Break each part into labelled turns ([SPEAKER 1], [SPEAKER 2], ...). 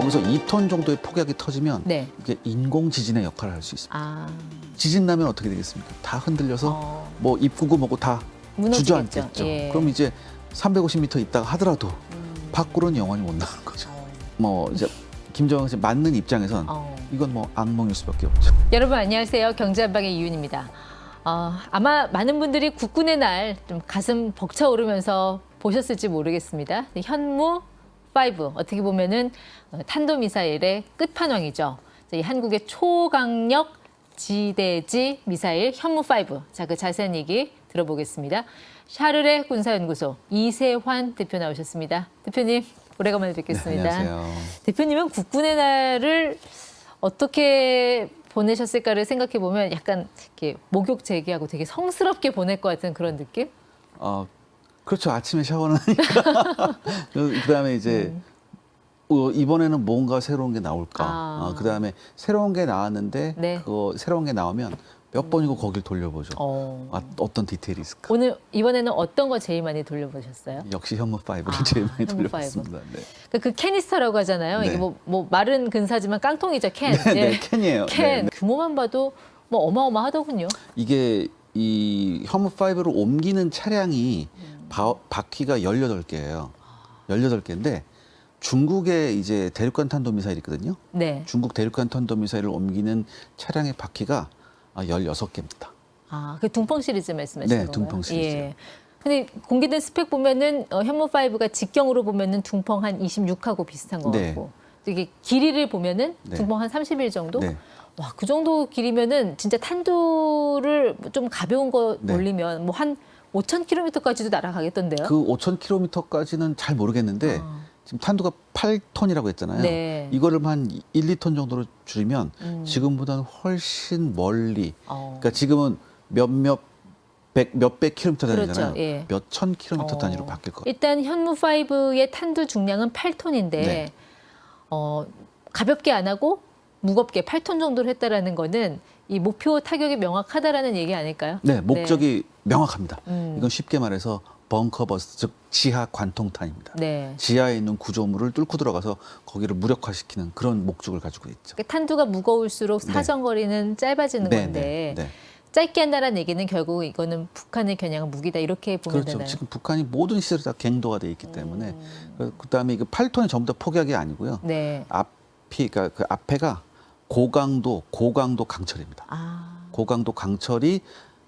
[SPEAKER 1] 거기서 2톤 정도의 폭약이 터지면
[SPEAKER 2] 네.
[SPEAKER 1] 이게 인공 지진의 역할을 할 수 있습니다.
[SPEAKER 2] 아,
[SPEAKER 1] 지진 나면 어떻게 되겠습니까? 다 흔들려서
[SPEAKER 2] 어,
[SPEAKER 1] 뭐 입구고 뭐고 다
[SPEAKER 2] 무너지겠죠.
[SPEAKER 1] 주저앉겠죠.
[SPEAKER 2] 예.
[SPEAKER 1] 그럼 이제 350m 있다가 하더라도
[SPEAKER 2] 음,
[SPEAKER 1] 밖으로는 영원히 못 나오는 거죠.
[SPEAKER 2] 어,
[SPEAKER 1] 뭐 이제 김정은 씨 맞는 입장에선
[SPEAKER 2] 어.
[SPEAKER 1] 이건 뭐 악몽일 수밖에 없죠.
[SPEAKER 2] 여러분 안녕하세요. 경제한방의 이윤입니다. 어, 아마 많은 분들이 국군의 날 좀 가슴 벅차오르면서 보셨을지 모르겠습니다. 현무 5 어떻게 보면은 어, 탄도 미사일의 끝판왕이죠. 이 한국의 초강력 지대지 미사일 현무 5. 자, 그 자세한 얘기 들어보겠습니다. 샤르레 군사연구소 이세환 대표 나오셨습니다. 대표님 오래간만에 뵙겠습니다.
[SPEAKER 1] 네, 안녕하세요.
[SPEAKER 2] 대표님은 국군의 날을 어떻게 보내셨을까를 생각해 보면 약간 이렇게 목욕 제기하고 되게 성스럽게 보낼 것 같은 그런 느낌?
[SPEAKER 1] 어, 그렇죠. 아침에 샤워는 하니까. 그 다음에 이제 어, 이번에는 뭔가 새로운 게 나올까.
[SPEAKER 2] 음. 아.
[SPEAKER 1] 어, 그 다음에 새로운 게 나왔는데
[SPEAKER 2] 네.
[SPEAKER 1] 그거 새로운 게 나오면 몇 번이고 거길 돌려보죠.
[SPEAKER 2] 어.
[SPEAKER 1] 아, 어떤 디테일이 있을까.
[SPEAKER 2] 오늘 이번에는 어떤 거 제일 많이 돌려보셨어요?
[SPEAKER 1] 역시 현무 5를
[SPEAKER 2] 아,
[SPEAKER 1] 제일 많이
[SPEAKER 2] 현무
[SPEAKER 1] 돌려봤습니다. 네.
[SPEAKER 2] 그, 그 캐니스터라고 하잖아요.
[SPEAKER 1] 네.
[SPEAKER 2] 이게 뭐, 뭐 마른 근사지만 깡통이죠. 캔.
[SPEAKER 1] 네,
[SPEAKER 2] 예.
[SPEAKER 1] 네, 캔이에요.
[SPEAKER 2] 캔.
[SPEAKER 1] 네, 네.
[SPEAKER 2] 규모만 봐도 뭐 어마어마하더군요.
[SPEAKER 1] 이게 이 현무 5를 옮기는 차량이 바, 바퀴가 18개예요. 18개인데 중국의 이제 대륙간 탄도 미사일이 있거든요.
[SPEAKER 2] 네.
[SPEAKER 1] 중국 대륙간 탄도 미사일을 옮기는 차량의 바퀴가 아, 16개입니다.
[SPEAKER 2] 아, 그 둥펑 시리즈 말씀하시는
[SPEAKER 1] 네,
[SPEAKER 2] 건가요?
[SPEAKER 1] 둥펑 시리즈.
[SPEAKER 2] 예. 근데 공개된 스펙 보면은 어, 현무 5가 직경으로 보면은 둥펑 한 26하고 비슷한 것
[SPEAKER 1] 네.
[SPEAKER 2] 같고 이게 길이를 보면은
[SPEAKER 1] 네.
[SPEAKER 2] 둥펑 한31 정도?
[SPEAKER 1] 네.
[SPEAKER 2] 와, 그 정도 길이면은 진짜 탄두를 좀 가벼운 거
[SPEAKER 1] 네.
[SPEAKER 2] 올리면 뭐한 5,000km까지도 날아가겠던데요?
[SPEAKER 1] 그 5,000km까지는 잘 모르겠는데
[SPEAKER 2] 아.
[SPEAKER 1] 지금 탄두가 8톤이라고 했잖아요.
[SPEAKER 2] 네.
[SPEAKER 1] 이거를 한 1, 2톤 정도로 줄이면
[SPEAKER 2] 음.
[SPEAKER 1] 지금보다는 훨씬 멀리.
[SPEAKER 2] 어.
[SPEAKER 1] 그러니까 지금은 몇몇 백 몇백 킬로미터 다니잖아요.
[SPEAKER 2] 그렇죠, 예.
[SPEAKER 1] 몇천 킬로미터
[SPEAKER 2] 어.
[SPEAKER 1] 단위로 바뀔 거예요.
[SPEAKER 2] 일단 현무 5의 탄두 중량은 8톤인데
[SPEAKER 1] 네.
[SPEAKER 2] 어, 가볍게 안 하고 무겁게 8톤 정도를 했다라는 거는 이 목표 타격이 명확하다라는 얘기 아닐까요?
[SPEAKER 1] 네, 목적이 명확합니다.
[SPEAKER 2] 음.
[SPEAKER 1] 이건 쉽게 말해서 벙커 버스트, 즉 지하 관통탄입니다.
[SPEAKER 2] 네.
[SPEAKER 1] 지하에 있는 구조물을 뚫고 들어가서 거기를 무력화시키는 그런 목적을 가지고 있죠.
[SPEAKER 2] 그러니까 탄두가 무거울수록
[SPEAKER 1] 네.
[SPEAKER 2] 사정거리는 짧아지는
[SPEAKER 1] 네,
[SPEAKER 2] 건데
[SPEAKER 1] 네, 네.
[SPEAKER 2] 짧게 한다는 얘기는 결국 이거는 북한을 겨냥한 무기다 이렇게 보면
[SPEAKER 1] 그렇죠.
[SPEAKER 2] 되나요?
[SPEAKER 1] 지금 북한이 모든 시설이 다 갱도가 돼 있기 때문에
[SPEAKER 2] 음.
[SPEAKER 1] 그 다음에 이거 8톤이 전부 다 폭약이 아니고요.
[SPEAKER 2] 네.
[SPEAKER 1] 앞이 그러니까 그 앞에가 고강도 고강도 강철입니다.
[SPEAKER 2] 아.
[SPEAKER 1] 고강도 강철이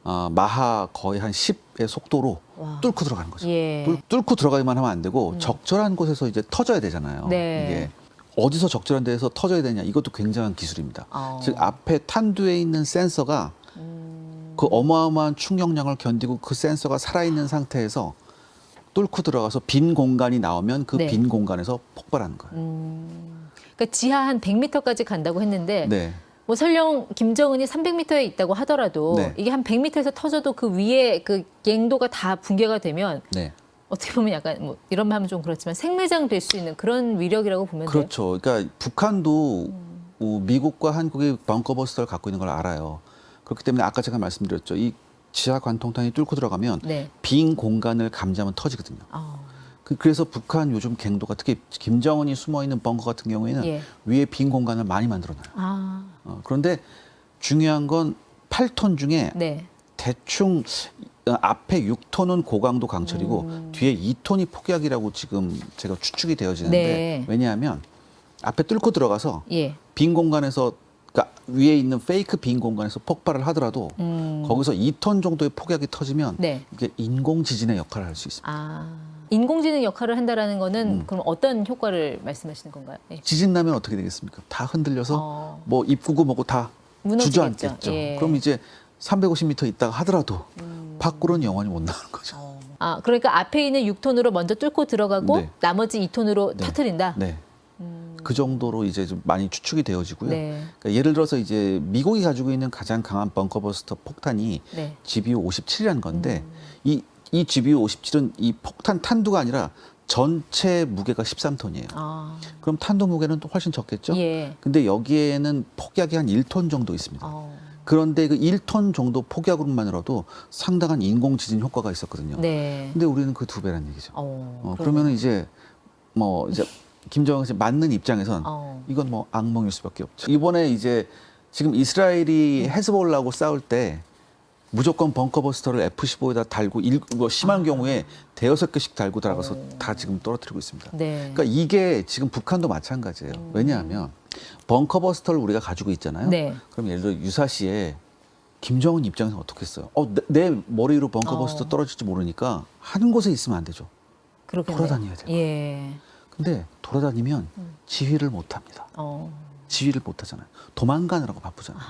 [SPEAKER 1] 어, 마하 거의 한 10의 속도로
[SPEAKER 2] 와.
[SPEAKER 1] 뚫고 들어가는 거죠.
[SPEAKER 2] 예.
[SPEAKER 1] 뚫, 뚫고 들어가기만 하면 안 되고 적절한 곳에서 이제 터져야 되잖아요.
[SPEAKER 2] 네.
[SPEAKER 1] 이게 어디서 적절한 데에서 터져야 되냐 이것도 굉장한 기술입니다.
[SPEAKER 2] 어.
[SPEAKER 1] 즉 앞에 탄두에 있는 센서가
[SPEAKER 2] 음.
[SPEAKER 1] 그 어마어마한 충격량을 견디고 그 센서가 살아있는 상태에서 뚫고 들어가서 빈 공간이 나오면 그
[SPEAKER 2] 네.
[SPEAKER 1] 빈 공간에서 폭발하는 거예요.
[SPEAKER 2] 음. 그러니까 지하 한 100m까지 간다고 했는데
[SPEAKER 1] 네.
[SPEAKER 2] 뭐 설령 김정은이 300m에 있다고 하더라도
[SPEAKER 1] 네.
[SPEAKER 2] 이게 한 100m에서 터져도 그 위에 그 갱도가 다 붕괴가 되면
[SPEAKER 1] 네.
[SPEAKER 2] 어떻게 보면 약간 뭐 이런 말 하면 좀 그렇지만 생매장 될 수 있는 그런 위력이라고 보면 돼요.
[SPEAKER 1] 그렇죠. 그러니까 북한도 어, 미국과 한국이 벙커버스터를 갖고 있는 걸 알아요. 그렇기 때문에 아까 제가 말씀드렸죠. 이 지하 관통탄이 뚫고 들어가면
[SPEAKER 2] 네.
[SPEAKER 1] 빈 공간을 감지하면 터지거든요.
[SPEAKER 2] 어.
[SPEAKER 1] 그- 그래서 북한 요즘 갱도가 특히 김정은이 숨어 있는 벙커 같은 경우에는
[SPEAKER 2] 예.
[SPEAKER 1] 위에 빈 공간을 많이 만들어놔요.
[SPEAKER 2] 아.
[SPEAKER 1] 어, 그런데 중요한 건 8톤 중에
[SPEAKER 2] 네.
[SPEAKER 1] 대충 어, 앞에 6톤은 고강도 강철이고
[SPEAKER 2] 음.
[SPEAKER 1] 뒤에 2톤이 폭약이라고 지금 제가 추측이 되어지는데
[SPEAKER 2] 네.
[SPEAKER 1] 왜냐하면 앞에 뚫고 들어가서
[SPEAKER 2] 예.
[SPEAKER 1] 빈 공간에서 위에 있는 페이크 빈 공간에서 폭발을 하더라도
[SPEAKER 2] 음.
[SPEAKER 1] 거기서 2톤 정도의 폭약이 터지면
[SPEAKER 2] 네.
[SPEAKER 1] 이게 인공 지진의 역할을 할 수 있습니다.
[SPEAKER 2] 아. 인공지능 역할을 한다라는 거는
[SPEAKER 1] 음.
[SPEAKER 2] 그럼 어떤 효과를 말씀하시는 건가요? 예.
[SPEAKER 1] 지진 나면 어떻게 되겠습니까? 다 흔들려서
[SPEAKER 2] 어.
[SPEAKER 1] 뭐 입구고 뭐고 다
[SPEAKER 2] 무너지겠죠.
[SPEAKER 1] 주저앉겠죠.
[SPEAKER 2] 예.
[SPEAKER 1] 그럼 이제 350m 있다가 하더라도
[SPEAKER 2] 음.
[SPEAKER 1] 밖으로는 영원히 못 나오는 거죠.
[SPEAKER 2] 어. 아, 그러니까 앞에 있는 6톤으로 먼저 뚫고 들어가고
[SPEAKER 1] 네.
[SPEAKER 2] 나머지 2톤으로
[SPEAKER 1] 네.
[SPEAKER 2] 터트린다.
[SPEAKER 1] 네.
[SPEAKER 2] 음.
[SPEAKER 1] 그 정도로 이제 좀 많이 추측이 되어지고요.
[SPEAKER 2] 네.
[SPEAKER 1] 그러니까 예를 들어서 이제 미국이 가지고 있는 가장 강한 벙커버스터 폭탄이
[SPEAKER 2] 네.
[SPEAKER 1] GBU 57이라는 건데
[SPEAKER 2] 음.
[SPEAKER 1] 이, 이 GBU 57은 이 폭탄 탄두가 아니라 전체 무게가 13톤이에요.
[SPEAKER 2] 아.
[SPEAKER 1] 그럼 탄두 무게는 또 훨씬 적겠죠?
[SPEAKER 2] 예.
[SPEAKER 1] 근데 여기에는 폭약이 한 1톤 정도 있습니다.
[SPEAKER 2] 어.
[SPEAKER 1] 그런데 그 1톤 정도 폭약으로만으로도 상당한 인공 지진 효과가 있었거든요.
[SPEAKER 2] 네.
[SPEAKER 1] 근데 우리는 그 두 배란 얘기죠.
[SPEAKER 2] 어.
[SPEAKER 1] 어,
[SPEAKER 2] 그러면
[SPEAKER 1] 이제 뭐 이제 김정은 씨 맞는 입장에선
[SPEAKER 2] 어.
[SPEAKER 1] 이건 뭐 악몽일 수밖에 없죠. 이번에 이제 지금 이스라엘이 헤즈볼라하고 싸울 때 무조건 벙커버스터를 F-15에다 달고 일, 뭐 심한
[SPEAKER 2] 아.
[SPEAKER 1] 경우에 대여섯 개씩 달고 들어가서
[SPEAKER 2] 어.
[SPEAKER 1] 다 지금 떨어뜨리고 있습니다.
[SPEAKER 2] 네.
[SPEAKER 1] 그러니까 이게 지금 북한도 마찬가지예요. 왜냐하면 벙커버스터를 우리가 가지고 있잖아요.
[SPEAKER 2] 네.
[SPEAKER 1] 그럼 예를 들어 유사시에 김정은 입장에서 어떻겠어요? 어, 내, 내 머리 위로 벙커버스터
[SPEAKER 2] 어.
[SPEAKER 1] 떨어질지 모르니까 한 곳에 있으면 안 되죠.
[SPEAKER 2] 그렇겠네요.
[SPEAKER 1] 돌아다녀야 돼요.
[SPEAKER 2] 예.
[SPEAKER 1] 근데 돌아다니면
[SPEAKER 2] 음.
[SPEAKER 1] 지휘를 못 합니다.
[SPEAKER 2] 어.
[SPEAKER 1] 지휘를 못 하잖아요. 도망가느라고 바쁘잖아요.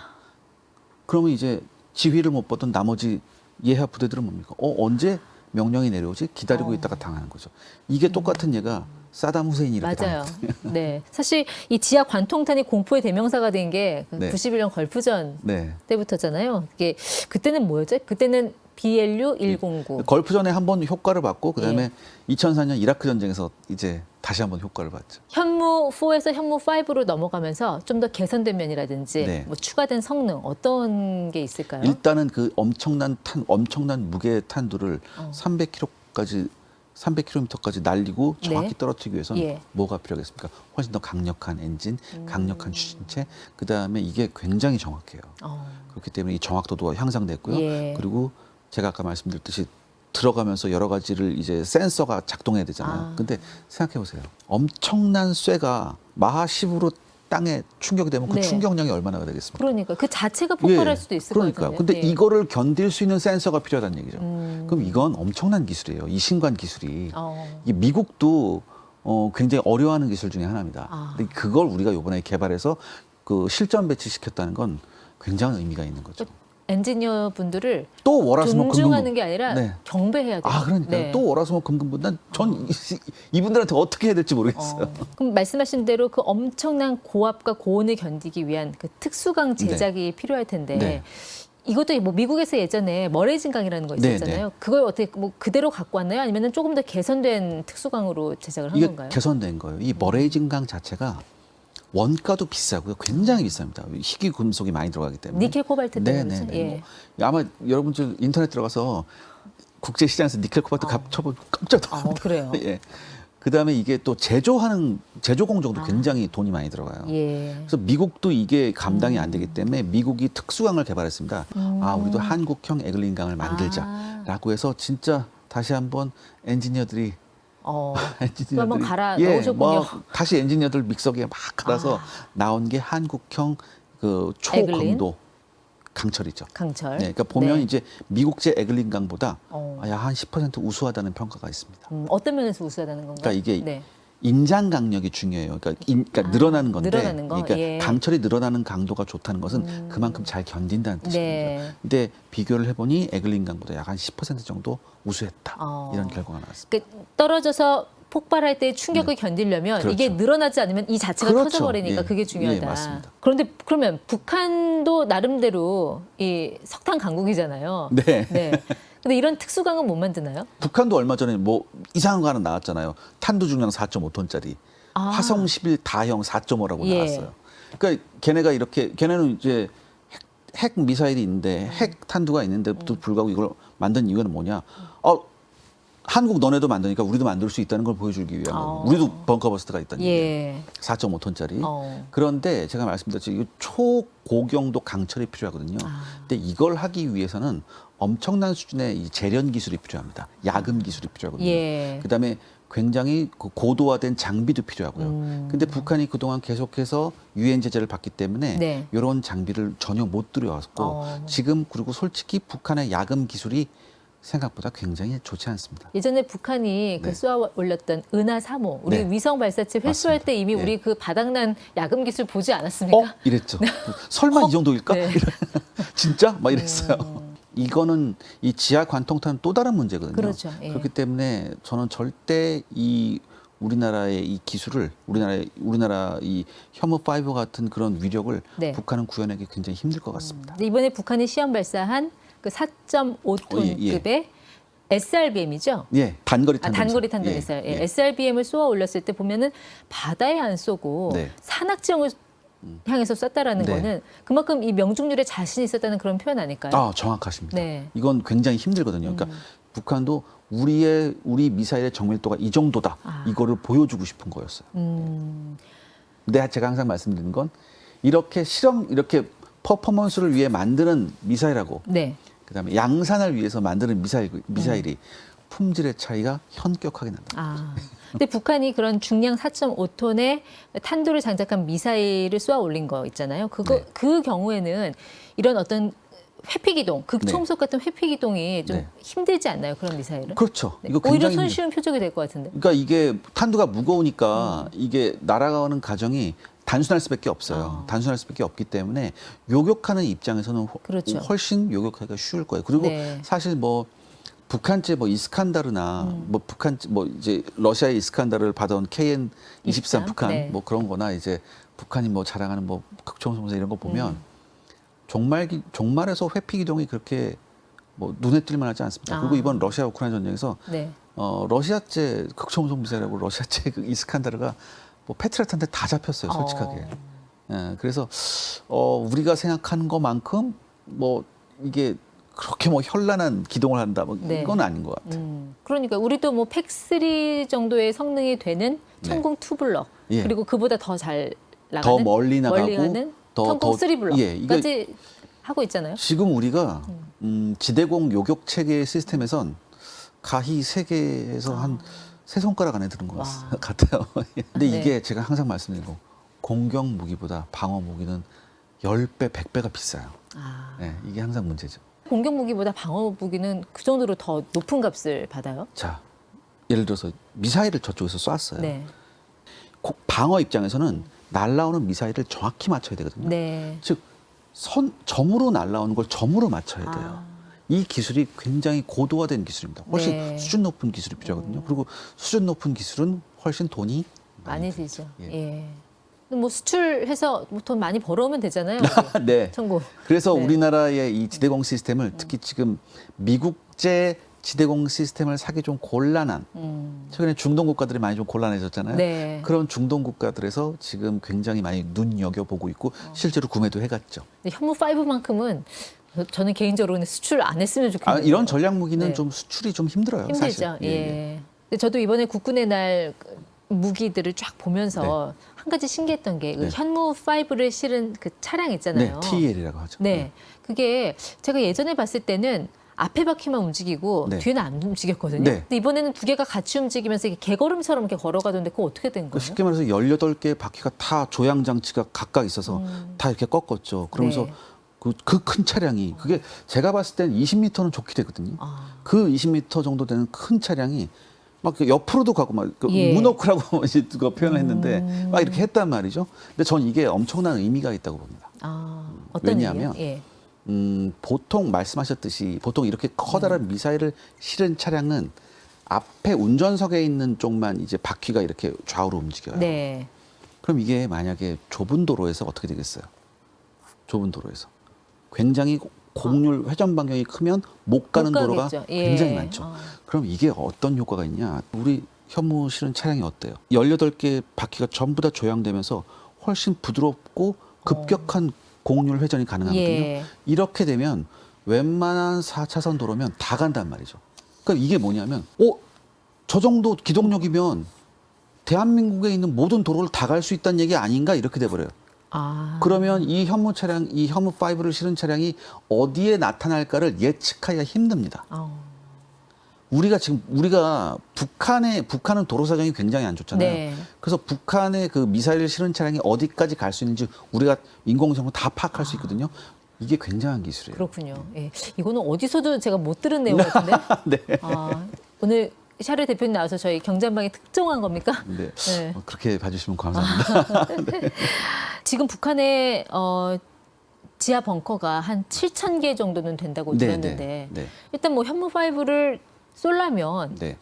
[SPEAKER 1] 그러면 이제 지휘를 못 받던 나머지 예하 부대들은 뭡니까? 어, 언제 명령이 내려오지? 기다리고
[SPEAKER 2] 어.
[SPEAKER 1] 있다가 당하는 거죠. 이게 똑같은 얘가 사담 후세인이라고
[SPEAKER 2] 맞아요. 네. 사실 이 지하 관통탄이 공포의 대명사가 된 게
[SPEAKER 1] 네.
[SPEAKER 2] 91년 걸프전
[SPEAKER 1] 네.
[SPEAKER 2] 때부터잖아요. 이게 그때는 뭐였죠? 그때는 BLU 109.
[SPEAKER 1] 걸프전에 한 번 효과를 봤고 그다음에
[SPEAKER 2] 예.
[SPEAKER 1] 2004년 이라크 전쟁에서 이제 다시 한번 효과를 봤죠.
[SPEAKER 2] 현무 4에서 현무 5로 넘어가면서 좀 더 개선된 면이라든지
[SPEAKER 1] 네.
[SPEAKER 2] 뭐 추가된 성능 어떤 게 있을까요?
[SPEAKER 1] 일단은 그 엄청난 탄 엄청난 무게 탄두를
[SPEAKER 2] 어.
[SPEAKER 1] 300km까지 300km까지 날리고 정확히
[SPEAKER 2] 네.
[SPEAKER 1] 떨어뜨리기 위해서는
[SPEAKER 2] 예.
[SPEAKER 1] 뭐가 필요하겠습니까? 훨씬 더 강력한 엔진,
[SPEAKER 2] 음.
[SPEAKER 1] 강력한 추진체, 그 다음에 이게 굉장히 정확해요.
[SPEAKER 2] 어.
[SPEAKER 1] 그렇기 때문에 이 정확도도 향상됐고요.
[SPEAKER 2] 예.
[SPEAKER 1] 그리고 제가 아까 말씀드렸듯이 들어가면서 여러 가지를 이제 센서가 작동해야 되잖아요.
[SPEAKER 2] 아.
[SPEAKER 1] 근데 생각해 보세요. 엄청난 쇠가 마하 10으로 땅에 충격이 되면 그
[SPEAKER 2] 네.
[SPEAKER 1] 충격량이 얼마나 되겠습니까?
[SPEAKER 2] 그러니까 그 자체가 폭발할
[SPEAKER 1] 예,
[SPEAKER 2] 수도 있을
[SPEAKER 1] 그러니까.
[SPEAKER 2] 것.
[SPEAKER 1] 근데 이거를 견딜 수 있는 센서가 필요하다는 얘기죠.
[SPEAKER 2] 음.
[SPEAKER 1] 그럼 이건 엄청난 기술이에요. 이 신관 기술이.
[SPEAKER 2] 어.
[SPEAKER 1] 이 미국도 어, 굉장히 어려워하는 기술 중에 하나입니다.
[SPEAKER 2] 아.
[SPEAKER 1] 근데 그걸 우리가 이번에 개발해서 그 실전 배치시켰다는 건 굉장한 의미가 있는 거죠.
[SPEAKER 2] 엔지니어 분들을
[SPEAKER 1] 또 월화수목 금금.
[SPEAKER 2] 게 아니라
[SPEAKER 1] 네.
[SPEAKER 2] 경배해야 돼요.
[SPEAKER 1] 아, 그러니까
[SPEAKER 2] 네.
[SPEAKER 1] 또 월화수목 금금분. 난전 이분들한테 어떻게 해야 될지 모르겠어요.
[SPEAKER 2] 어, 그럼 말씀하신 대로 그 엄청난 고압과 고온을 견디기 위한 그 특수강 제작이 필요할 텐데
[SPEAKER 1] 네.
[SPEAKER 2] 이것도 뭐 미국에서 예전에 머레이진강이라는 거
[SPEAKER 1] 네,
[SPEAKER 2] 있었잖아요. 그걸 어떻게 뭐 그대로 갖고 왔나요? 아니면 조금 더 개선된 특수강으로 제작을 한
[SPEAKER 1] 이게
[SPEAKER 2] 건가요?
[SPEAKER 1] 개선된 거예요. 이 머레이진강 자체가 원가도 비싸고요. 굉장히 비쌉니다. 희귀 금속이 많이 들어가기 때문에.
[SPEAKER 2] 니켈 코발트 때문에?
[SPEAKER 1] 네네네.
[SPEAKER 2] 예.
[SPEAKER 1] 뭐 아마 여러분 저 인터넷 들어가서 국제 시장에서 니켈 코발트 값 쳐보 깜짝
[SPEAKER 2] 어,
[SPEAKER 1] 놀랍니다.
[SPEAKER 2] 그래요.
[SPEAKER 1] 예. 그다음에 이게 또 제조하는 제조 공정도
[SPEAKER 2] 아.
[SPEAKER 1] 굉장히 돈이 많이 들어가요.
[SPEAKER 2] 예.
[SPEAKER 1] 그래서 미국도 이게 감당이 안 되기 때문에 미국이 특수강을 개발했습니다. 아, 우리도 한국형 에글린 강을 만들자라고 해서 진짜 다시 한번 엔지니어들이
[SPEAKER 2] 어. 한번 갈아
[SPEAKER 1] 예,
[SPEAKER 2] 넣으셨군요.
[SPEAKER 1] 뭐 다시 엔지니어들 믹서기에 막 갈아서
[SPEAKER 2] 아.
[SPEAKER 1] 나온 게 한국형 그
[SPEAKER 2] 에글린?
[SPEAKER 1] 초강도 강철이죠.
[SPEAKER 2] 강철.
[SPEAKER 1] 네, 그러니까 보면
[SPEAKER 2] 네.
[SPEAKER 1] 이제 미국제 에글린 강보다
[SPEAKER 2] 어.
[SPEAKER 1] 아, 한10% 우수하다는 평가가 있습니다.
[SPEAKER 2] 음, 어떤 면에서 우수하다는 건가요?
[SPEAKER 1] 그러니까 이게
[SPEAKER 2] 네.
[SPEAKER 1] 인장 강력이 중요해요. 그러니까, 인, 그러니까
[SPEAKER 2] 아,
[SPEAKER 1] 늘어나는 건데,
[SPEAKER 2] 늘어나는 거?
[SPEAKER 1] 그러니까
[SPEAKER 2] 예.
[SPEAKER 1] 강철이 늘어나는 강도가 좋다는 것은
[SPEAKER 2] 음.
[SPEAKER 1] 그만큼 잘 견딘다는 뜻입니다.
[SPEAKER 2] 네.
[SPEAKER 1] 근데 비교를 해보니 에글린 강보다 약 한 10% 정도 우수했다
[SPEAKER 2] 어.
[SPEAKER 1] 이런 결과가 나왔습니다.
[SPEAKER 2] 그 떨어져서 폭발할 때 충격을 견디려면
[SPEAKER 1] 그렇죠.
[SPEAKER 2] 이게 늘어나지 않으면 이 자체가
[SPEAKER 1] 그렇죠.
[SPEAKER 2] 터져버리니까
[SPEAKER 1] 예.
[SPEAKER 2] 그게 중요하다.
[SPEAKER 1] 예, 맞습니다.
[SPEAKER 2] 그런데 그러면 북한도 나름대로 이 석탄 강국이잖아요.
[SPEAKER 1] 네.
[SPEAKER 2] 네. 근데 이런 특수강은 못 만드나요?
[SPEAKER 1] 북한도 얼마 전에 뭐 이상한 거 하나 나왔잖아요. 탄두 중량 4.5톤짜리
[SPEAKER 2] 아.
[SPEAKER 1] 화성 11 다형 4.5라고
[SPEAKER 2] 예.
[SPEAKER 1] 나왔어요. 그러니까 걔네가 이렇게 걔네는 이제 핵, 핵 미사일이 있는데 핵 탄두가 있는데도 불구하고 이걸 만든 이유는 뭐냐? 어 한국 너네도 만드니까 우리도 만들 수 있다는 걸 보여주기 위한
[SPEAKER 2] 어.
[SPEAKER 1] 거고 우리도 벙커버스트가 있다는 얘기예요.
[SPEAKER 2] 예.
[SPEAKER 1] 4.5톤짜리.
[SPEAKER 2] 어.
[SPEAKER 1] 그런데 제가 말씀드렸죠. 이 초고경도 강철이 필요하거든요.
[SPEAKER 2] 아.
[SPEAKER 1] 근데 이걸 하기 위해서는 엄청난 수준의 이 재련 기술이 필요합니다. 야금 기술이 필요하거든요.
[SPEAKER 2] 예.
[SPEAKER 1] 그다음에 굉장히 그 고도화된 장비도 필요하고요.
[SPEAKER 2] 음.
[SPEAKER 1] 근데 북한이 그동안 계속해서 유엔 제재를 받기 때문에
[SPEAKER 2] 네.
[SPEAKER 1] 이런 장비를 전혀 못 들여왔고
[SPEAKER 2] 어.
[SPEAKER 1] 지금 그리고 솔직히 북한의 야금 기술이 생각보다 굉장히 좋지 않습니다.
[SPEAKER 2] 예전에 북한이 그
[SPEAKER 1] 네.
[SPEAKER 2] 쏘아 올렸던 은하 3호 우리
[SPEAKER 1] 네.
[SPEAKER 2] 위성 발사체 회수할
[SPEAKER 1] 맞습니다.
[SPEAKER 2] 때 이미
[SPEAKER 1] 예.
[SPEAKER 2] 우리 그 바닥난 야금 기술 보지 않았습니까?
[SPEAKER 1] 어? 이랬죠. 설마 이 정도일까?
[SPEAKER 2] 네.
[SPEAKER 1] 진짜? 막 이랬어요. 이거는 이 지하 관통탄 또 다른 문제거든요.
[SPEAKER 2] 그렇죠. 예.
[SPEAKER 1] 그렇기 때문에 저는 절대 이 우리나라의 이 기술을 우리나라의 우리나라 이 혐오 5 같은 그런 위력을
[SPEAKER 2] 네.
[SPEAKER 1] 북한은 구현하기 굉장히 힘들 것 같습니다.
[SPEAKER 2] 근데 이번에 북한이 시험 발사한 그 4.5톤급의
[SPEAKER 1] 어, 예,
[SPEAKER 2] SRBM이죠.
[SPEAKER 1] 예, 단거리
[SPEAKER 2] 아,
[SPEAKER 1] 탄도
[SPEAKER 2] 단거리 탄도 미사일. 예, SRBM을 쏘아 올렸을 때 보면은 바다에 안 쏘고
[SPEAKER 1] 네.
[SPEAKER 2] 산악 지형을 향해서 쐈다라는
[SPEAKER 1] 네.
[SPEAKER 2] 거는 그만큼 이 명중률에 자신 이 있었다는 그런 표현 아닐까요?
[SPEAKER 1] 아, 정확하십니다.
[SPEAKER 2] 네.
[SPEAKER 1] 이건 굉장히 힘들거든요. 그러니까
[SPEAKER 2] 음.
[SPEAKER 1] 북한도 우리의 우리 미사일의 정밀도가 이 정도다.
[SPEAKER 2] 아.
[SPEAKER 1] 이거를 보여주고 싶은 거였어요.
[SPEAKER 2] 음,
[SPEAKER 1] 근데 제가 항상 말씀드리는 건 이렇게 실험 이렇게 퍼포먼스를 위해 만드는 미사일하고
[SPEAKER 2] 네.
[SPEAKER 1] 그다음에 양산을 위해서 만드는 미사일 미사일이 품질의 차이가 현격하게 난다.
[SPEAKER 2] 아. 근데 북한이 그런 중량 4.5톤의 탄두를 장착한 미사일을 쏘아 올린 거 있잖아요. 그거
[SPEAKER 1] 네.
[SPEAKER 2] 그 경우에는 이런 어떤 회피 기동, 극초음속 같은 회피 기동이 좀
[SPEAKER 1] 네.
[SPEAKER 2] 힘들지 않나요? 그런 미사일은?
[SPEAKER 1] 그렇죠.
[SPEAKER 2] 네.
[SPEAKER 1] 이거
[SPEAKER 2] 오히려
[SPEAKER 1] 굉장히
[SPEAKER 2] 손쉬운 표적이 될 것 같은데.
[SPEAKER 1] 그러니까 이게 탄두가 무거우니까
[SPEAKER 2] 음.
[SPEAKER 1] 이게 날아가는 과정이 단순할 수밖에 없어요.
[SPEAKER 2] 아.
[SPEAKER 1] 단순할 수밖에 없기 때문에 요격하는 입장에서는 훨-
[SPEAKER 2] 그렇죠.
[SPEAKER 1] 훨씬 요격하기가 쉬울 거예요. 그리고
[SPEAKER 2] 네.
[SPEAKER 1] 사실 뭐 북한제 뭐 이스칸다르나
[SPEAKER 2] 음.
[SPEAKER 1] 뭐 북한 뭐 이제 러시아의 이스칸다르를 받아온 KN 23
[SPEAKER 2] 23,
[SPEAKER 1] 북한
[SPEAKER 2] 네.
[SPEAKER 1] 뭐 그런 거나 이제 북한이 뭐 자랑하는 뭐 극초음속 이런 거 보면
[SPEAKER 2] 음.
[SPEAKER 1] 종말 기- 종말에서 회피 기동이 그렇게 뭐 눈에 띌 만 하지 않습니다. 그리고
[SPEAKER 2] 아.
[SPEAKER 1] 이번 러시아 우크라이나 전쟁에서
[SPEAKER 2] 네.
[SPEAKER 1] 어, 러시아제 극초음속 미사일하고 러시아제 그 이스칸다르가 뭐 패트렛한테 다 잡혔어요, 솔직하게.
[SPEAKER 2] 어.
[SPEAKER 1] 예, 그래서 어, 우리가 생각하는 것만큼 뭐 이게 그렇게 뭐 현란한 기동을 한다, 뭐
[SPEAKER 2] 네.
[SPEAKER 1] 이건 아닌 것 같아요.
[SPEAKER 2] 음, 그러니까 우리도 뭐 팩3 정도의 성능이 되는
[SPEAKER 1] 네.
[SPEAKER 2] 천공 투 블럭
[SPEAKER 1] 예.
[SPEAKER 2] 그리고 그보다
[SPEAKER 1] 더잘더
[SPEAKER 2] 나가는
[SPEAKER 1] 멀리 나가고
[SPEAKER 2] 멀리 가는
[SPEAKER 1] 더-
[SPEAKER 2] 천공
[SPEAKER 1] 더-
[SPEAKER 2] 쓰리
[SPEAKER 1] 예, 이게-
[SPEAKER 2] 블럭까지 하고 있잖아요.
[SPEAKER 1] 지금 우리가 음, 지대공 요격 체계 시스템에선 가히 세계에서 한 세 손가락 안에 드는 것
[SPEAKER 2] 와.
[SPEAKER 1] 같- 같아요. 근데
[SPEAKER 2] 네.
[SPEAKER 1] 이게 제가 항상 말씀드린 거 공격 무기보다 방어 무기는 10배, 100배가 비싸요.
[SPEAKER 2] 아,
[SPEAKER 1] 예, 이게 항상 문제죠.
[SPEAKER 2] 공격 무기보다 방어 무기는 그 정도로 더 높은 값을 받아요.
[SPEAKER 1] 자, 예를 들어서 미사일을 저쪽에서 쐈어요.
[SPEAKER 2] 네,
[SPEAKER 1] 고- 방어 입장에서는 날라오는 미사일을 정확히 맞춰야 되거든요.
[SPEAKER 2] 네.
[SPEAKER 1] 즉, 선, 점으로 날라오는 걸 점으로 맞춰야 돼요.
[SPEAKER 2] 아,
[SPEAKER 1] 이 기술이 굉장히 고도화된 기술입니다. 훨씬
[SPEAKER 2] 네. 음.
[SPEAKER 1] 수준 높은 기술이 필요하거든요. 그리고 수준 높은 기술은 훨씬 돈이
[SPEAKER 2] 많이 들죠.
[SPEAKER 1] 예.
[SPEAKER 2] 예. 뭐 수출해서 뭐 돈 많이 벌어오면 되잖아요. 우리.
[SPEAKER 1] 네.
[SPEAKER 2] 청구.
[SPEAKER 1] 그래서
[SPEAKER 2] 네.
[SPEAKER 1] 우리나라의 이 지대공 시스템을 특히 지금 미국제 지대공 시스템을 사기 좀 곤란한
[SPEAKER 2] 음.
[SPEAKER 1] 최근에 중동 국가들이 많이 좀 곤란해졌잖아요.
[SPEAKER 2] 네.
[SPEAKER 1] 그런 중동 국가들에서 지금 굉장히 많이 눈여겨 보고 있고
[SPEAKER 2] 어.
[SPEAKER 1] 실제로 구매도 해갔죠.
[SPEAKER 2] 근데 현무 5만큼은 저는 개인적으로는 수출 안 했으면
[SPEAKER 1] 아,
[SPEAKER 2] 좋겠는데.
[SPEAKER 1] 이런 전략 무기는
[SPEAKER 2] 네.
[SPEAKER 1] 좀 수출이 좀 힘들어요.
[SPEAKER 2] 힘들죠.
[SPEAKER 1] 사실.
[SPEAKER 2] 예. 근데 저도 이번에 국군의 날 무기들을 쫙 보면서 한 가지 신기했던 게그
[SPEAKER 1] 네.
[SPEAKER 2] 현무 5를 실은 그 차량
[SPEAKER 1] 네,
[SPEAKER 2] 있잖아요.
[SPEAKER 1] TEL이라고 하죠.
[SPEAKER 2] 네. 그게 제가 예전에 봤을 때는 앞에 바퀴만 움직이고
[SPEAKER 1] 네.
[SPEAKER 2] 뒤는 안 움직였거든요.
[SPEAKER 1] 네.
[SPEAKER 2] 근데 이번에는 두 개가 같이 움직이면서 이게 개걸음처럼 이렇게 걸어가던데 그거 어떻게
[SPEAKER 1] 된그
[SPEAKER 2] 거예요?
[SPEAKER 1] 쉽게 말해서 18개의 바퀴가 다 조향 장치가 각각 있어서
[SPEAKER 2] 음.
[SPEAKER 1] 다 이렇게 꺾었죠. 그러면서
[SPEAKER 2] 네.
[SPEAKER 1] 그큰 차량이 그게 제가 봤을 때는 20m는 좋게 되거든요.
[SPEAKER 2] 아,
[SPEAKER 1] 그 20m 정도 되는 큰 차량이 막그 옆으로도 가고 막 그
[SPEAKER 2] 예.
[SPEAKER 1] 문워크라고 이제 그거 표현을 했는데
[SPEAKER 2] 음.
[SPEAKER 1] 막 이렇게 했단 말이죠. 근데 전 이게 엄청난 의미가 있다고 봅니다.
[SPEAKER 2] 아 어떤
[SPEAKER 1] 왜냐하면?
[SPEAKER 2] 예.
[SPEAKER 1] 음, 보통 말씀하셨듯이 보통 이렇게 커다란 미사일을 실은 차량은 앞에 운전석에 있는 쪽만 이제 바퀴가 이렇게 좌우로 움직여요.
[SPEAKER 2] 네.
[SPEAKER 1] 그럼 이게 만약에 좁은 도로에서 어떻게 되겠어요? 좁은 도로에서 굉장히 공률 회전 반경이 크면 못 가는
[SPEAKER 2] 못
[SPEAKER 1] 도로가.
[SPEAKER 2] 예.
[SPEAKER 1] 굉장히 많죠.
[SPEAKER 2] 어.
[SPEAKER 1] 그럼 이게 어떤 효과가 있냐? 우리 현무 실은 차량이 어때요? 18개 바퀴가 전부 다 조향되면서 훨씬 부드럽고 급격한 공률 회전이 가능하거든요.
[SPEAKER 2] 예.
[SPEAKER 1] 이렇게 되면 웬만한 4차선 도로면 다 간단 말이죠. 그러니까 이게 뭐냐면, 어, 저 정도 기동력이면 대한민국에 있는 모든 도로를 다 갈 수 있다는 얘기 아닌가 이렇게 돼버려요.
[SPEAKER 2] 아.
[SPEAKER 1] 그러면 이 현무 차량, 이 현무 5를 실은 차량이 어디에 나타날까를 예측하기가 힘듭니다.
[SPEAKER 2] 어.
[SPEAKER 1] 우리가 지금 우리가 북한의 북한은 도로 사정이 굉장히 안 좋잖아요.
[SPEAKER 2] 네.
[SPEAKER 1] 그래서 북한의 그 미사일을 실은 차량이 어디까지 갈 수 있는지 우리가 인공지능으로 다 파악할 수 있거든요. 이게 굉장한 기술이에요.
[SPEAKER 2] 그렇군요. 예. 이거는 어디서도 제가 못 들은 내용 같은데.
[SPEAKER 1] 네.
[SPEAKER 2] 아, 오늘 샤르 대표님 나와서 저희 경제한방에 특종한 겁니까?
[SPEAKER 1] 네.
[SPEAKER 2] 네.
[SPEAKER 1] 어, 그렇게 봐주시면 감사합니다.
[SPEAKER 2] 지금 북한의 어, 지하 벙커가 한 7천 개 정도는 된다고
[SPEAKER 1] 네,
[SPEAKER 2] 들었는데
[SPEAKER 1] 네,
[SPEAKER 2] 일단 뭐 현무 5를 쏠려면
[SPEAKER 1] 네.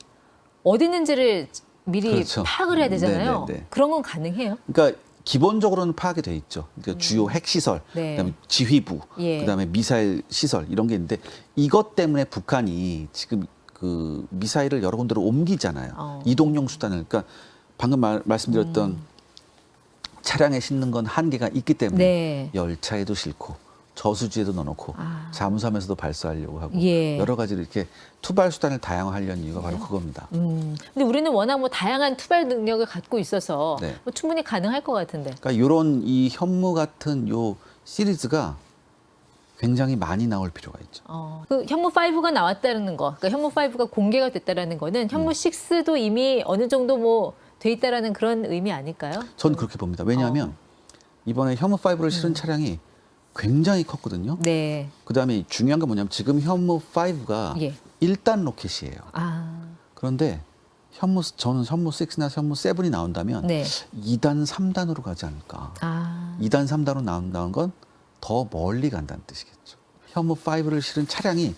[SPEAKER 2] 어디 있는지를 미리
[SPEAKER 1] 그렇죠.
[SPEAKER 2] 파악을 해야 되잖아요.
[SPEAKER 1] 네, 네, 네.
[SPEAKER 2] 그런 건 가능해요?
[SPEAKER 1] 그러니까 기본적으로는 파악이 돼 있죠. 그러니까 주요 핵 시설,
[SPEAKER 2] 음. 네.
[SPEAKER 1] 그다음에 지휘부,
[SPEAKER 2] 예.
[SPEAKER 1] 그다음에 미사일 시설 이런 게 있는데 이것 때문에 북한이 지금 그 미사일을 여러 군데로 옮기잖아요.
[SPEAKER 2] 어.
[SPEAKER 1] 이동용 수단을 그러니까 방금 말, 말씀드렸던 차량에 싣는 건 한계가 있기 때문에
[SPEAKER 2] 네.
[SPEAKER 1] 열차에도 싣고 저수지에도 넣어놓고
[SPEAKER 2] 아.
[SPEAKER 1] 잠수함에서도 발사하려고 하고
[SPEAKER 2] 예.
[SPEAKER 1] 여러 가지로 이렇게 투발 수단을 다양화하려는 이유가 바로 그겁니다.
[SPEAKER 2] 음. 근데 우리는 워낙 뭐 다양한 투발 능력을 갖고 있어서
[SPEAKER 1] 네.
[SPEAKER 2] 뭐 충분히 가능할 것 같은데.
[SPEAKER 1] 그러니까 이런 이 현무 같은 요 시리즈가 굉장히 많이 나올 필요가 있죠.
[SPEAKER 2] 어, 그 현무 5가 나왔다는 거, 그러니까 현무 5가 공개가 됐다라는 거는 현무 6도 이미 어느 정도 뭐 돼 있다라는 그런 의미 아닐까요?
[SPEAKER 1] 전 그렇게 봅니다. 왜냐하면
[SPEAKER 2] 어.
[SPEAKER 1] 이번에 현무 5를 실은 차량이 굉장히 컸거든요.
[SPEAKER 2] 네.
[SPEAKER 1] 그다음에 중요한 건 뭐냐면 지금 현무 5가
[SPEAKER 2] 예.
[SPEAKER 1] 1단 로켓이에요.
[SPEAKER 2] 아,
[SPEAKER 1] 그런데 현무 저는 현무 6나 현무 7이 나온다면
[SPEAKER 2] 네.
[SPEAKER 1] 2단, 3단으로 가지 않을까.
[SPEAKER 2] 아,
[SPEAKER 1] 2단, 3단으로 나온다는 건 더 멀리 간다는 뜻이겠죠. 현무 5를 실은 차량이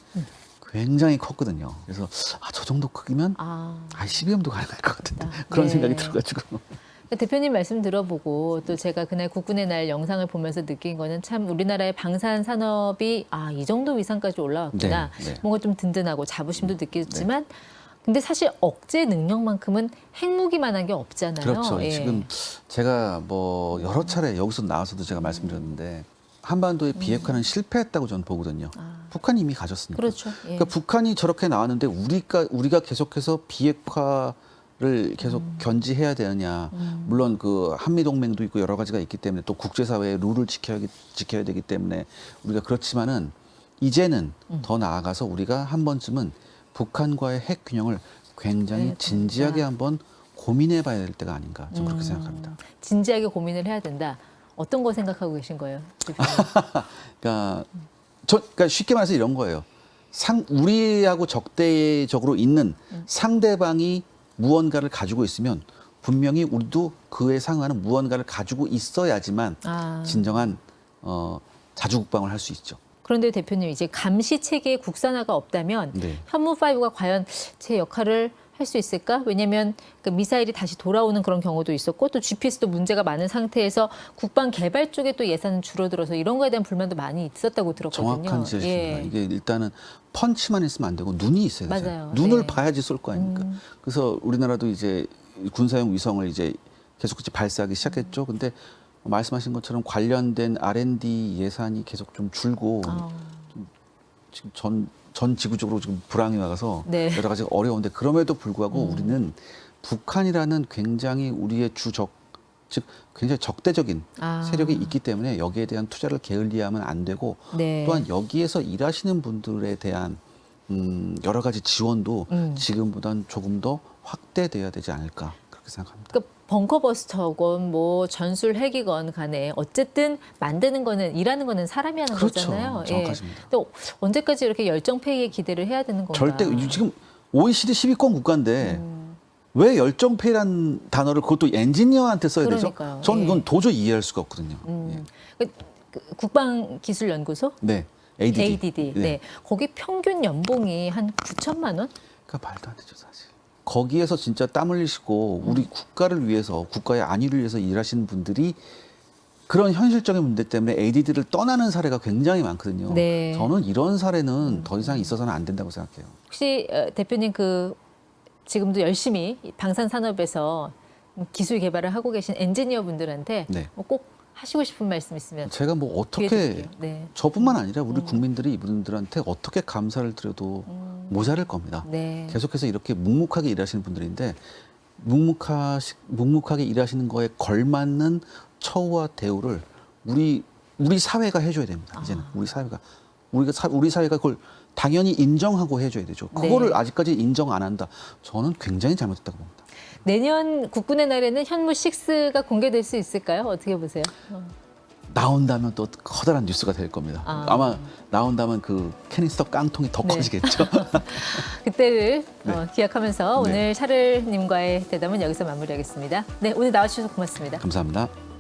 [SPEAKER 1] 굉장히 컸거든요. 그래서 아, 저 정도 크기면
[SPEAKER 2] 아.
[SPEAKER 1] 아, 12음도 가능할 것 같은데
[SPEAKER 2] 아,
[SPEAKER 1] 그런
[SPEAKER 2] 네.
[SPEAKER 1] 생각이 들어가지고
[SPEAKER 2] 대표님 말씀 들어보고 또 제가 그날 국군의 날 영상을 보면서 느낀 거는 참 우리나라의 방산 산업이 아 이 정도 위상까지 올라왔구나
[SPEAKER 1] 네, 네.
[SPEAKER 2] 뭔가 좀 든든하고 자부심도 느꼈지만 근데 사실 억제 능력만큼은 핵무기만한 게 없잖아요.
[SPEAKER 1] 그렇죠.
[SPEAKER 2] 예.
[SPEAKER 1] 지금 제가 뭐 여러 차례 여기서 나와서도 제가 말씀드렸는데 한반도의 비핵화는 실패했다고 저는 보거든요.
[SPEAKER 2] 음. 아.
[SPEAKER 1] 북한이 이미 가졌으니까.
[SPEAKER 2] 그렇죠. 예.
[SPEAKER 1] 그러니까 북한이 저렇게 나왔는데 우리가 우리가 계속해서 비핵화 를 계속
[SPEAKER 2] 음.
[SPEAKER 1] 견지해야 되느냐. 물론 그 한미 동맹도 있고 여러 가지가 있기 때문에 또 국제 사회의 룰을 지켜야 지켜야 되기 때문에 우리가 그렇지만은 이제는
[SPEAKER 2] 음.
[SPEAKER 1] 더 나아가서 우리가 한 번쯤은 북한과의 핵 균형을 굉장히
[SPEAKER 2] 네,
[SPEAKER 1] 진지하게
[SPEAKER 2] 진짜.
[SPEAKER 1] 한번 고민해 봐야 될 때가 아닌가 좀
[SPEAKER 2] 음.
[SPEAKER 1] 그렇게 생각합니다.
[SPEAKER 2] 진지하게 고민을 해야 된다. 어떤 거 생각하고 계신 거예요?
[SPEAKER 1] 그러니까 저 그러니까 쉽게 말해서 이런 거예요. 상 우리하고 적대적으로 있는
[SPEAKER 2] 음.
[SPEAKER 1] 상대방이 무언가를 가지고 있으면 분명히 우리도 그에 상응하는 무언가를 가지고 있어야지만
[SPEAKER 2] 아.
[SPEAKER 1] 진정한 어, 자주국방을 할 수 있죠.
[SPEAKER 2] 그런데 대표님 이제 감시 체계의 국산화가 없다면
[SPEAKER 1] 네.
[SPEAKER 2] 현무 5가 과연 제 역할을 할 수 있을까? 왜냐하면 그 미사일이 다시 돌아오는 그런 경우도 있었고 또 GPS도 문제가 많은 상태에서 국방 개발 쪽에 또 예산은 줄어들어서 이런 거에 대한 불만도 많이 있었다고 들었거든요.
[SPEAKER 1] 정확한 지적입니다.
[SPEAKER 2] 예.
[SPEAKER 1] 이게 일단은 펀치만 있으면 안 되고 눈이 있어야 되죠.
[SPEAKER 2] 맞아요.
[SPEAKER 1] 눈을
[SPEAKER 2] 네.
[SPEAKER 1] 봐야지 쏠 거 아닙니까?
[SPEAKER 2] 음.
[SPEAKER 1] 그래서 우리나라도 이제 군사용 위성을 이제 계속 이제 발사하기 시작했죠. 근데 말씀하신 것처럼 관련된 R&D 예산이 계속 좀 줄고
[SPEAKER 2] 아,
[SPEAKER 1] 지금 전, 전 지구적으로 지금 불황이 와서
[SPEAKER 2] 네.
[SPEAKER 1] 여러 가지 어려운데 그럼에도 불구하고
[SPEAKER 2] 음.
[SPEAKER 1] 우리는 북한이라는 굉장히 우리의 주적 즉 굉장히 적대적인
[SPEAKER 2] 아.
[SPEAKER 1] 세력이 있기 때문에 여기에 대한 투자를 게을리하면 안 되고
[SPEAKER 2] 네.
[SPEAKER 1] 또한 여기에서 일하시는 분들에 대한 음, 여러 가지 지원도
[SPEAKER 2] 음.
[SPEAKER 1] 지금보다는 조금 더 확대돼야 되지 않을까 그렇게 생각합니다.
[SPEAKER 2] 그러니까 벙커버스터건 뭐 전술 핵이건 간에 어쨌든 만드는 거는 일하는 거는 사람이 하는
[SPEAKER 1] 그렇죠.
[SPEAKER 2] 거잖아요. 예.
[SPEAKER 1] 정확하십니다.
[SPEAKER 2] 또 언제까지 이렇게 열정페이에 기대를 해야 되는 건가?
[SPEAKER 1] 절대 지금 OECD 10위권 국가인데
[SPEAKER 2] 음.
[SPEAKER 1] 왜 열정페이란 단어를 그것도 엔지니어한테 써야
[SPEAKER 2] 그러니까요.
[SPEAKER 1] 되죠? 저는
[SPEAKER 2] 예.
[SPEAKER 1] 이건 도저히 이해할 수가 없거든요.
[SPEAKER 2] 음. 그, 그 국방기술연구소
[SPEAKER 1] 예. 네, ADD.
[SPEAKER 2] ADD. 네. 거기 평균 연봉이 한 9천만 원?
[SPEAKER 1] 그러니까 말도 안 되죠 사실. 거기에서 진짜 땀 흘리시고 우리 국가를 위해서 국가의 안위를 위해서 일하시는 분들이 그런 현실적인 문제 때문에 ADD를 떠나는 사례가 굉장히 많거든요.
[SPEAKER 2] 네.
[SPEAKER 1] 저는 이런 사례는 더 이상 있어서는 안 된다고 생각해요.
[SPEAKER 2] 혹시 어, 대표님 그 지금도 열심히 이 방산 산업에서 기술 개발을 하고 계신 엔지니어 분들한테
[SPEAKER 1] 네.
[SPEAKER 2] 뭐꼭 하시고 싶은 말씀 있으면
[SPEAKER 1] 제가 뭐 어떻게.
[SPEAKER 2] 네.
[SPEAKER 1] 저뿐만 아니라 우리
[SPEAKER 2] 음.
[SPEAKER 1] 국민들이 이분들한테 어떻게 감사를 드려도
[SPEAKER 2] 음.
[SPEAKER 1] 모자랄 겁니다.
[SPEAKER 2] 네.
[SPEAKER 1] 계속해서 이렇게 묵묵하게 일하시는 분들인데 묵묵하 묵묵하게 일하시는 거에 걸맞는 처우와 대우를 우리 우리 사회가 해줘야 됩니다. 이제는
[SPEAKER 2] 아.
[SPEAKER 1] 우리 사회가 우리가 사, 우리 사회가 그걸 당연히 인정하고 해줘야 되죠.
[SPEAKER 2] 네.
[SPEAKER 1] 그거를 아직까지 인정 안 한다. 저는 굉장히 잘못했다고 봅니다.
[SPEAKER 2] 내년 국군의 날에는 현무 6가 공개될 수 있을까요? 어떻게 보세요? 어.
[SPEAKER 1] 나온다면 또 커다란 뉴스가 될 겁니다.
[SPEAKER 2] 아.
[SPEAKER 1] 아. 마 나온다면 그 캐니스터 깡통이 더
[SPEAKER 2] 네.
[SPEAKER 1] 커지겠죠.
[SPEAKER 2] 그때를
[SPEAKER 1] 네.
[SPEAKER 2] 어, 기약하면서
[SPEAKER 1] 네.
[SPEAKER 2] 오늘 샤를님과의 대담은 여기서 마무리하겠습니다. 네, 오늘 나와주셔서 고맙습니다.
[SPEAKER 1] 감사합니다.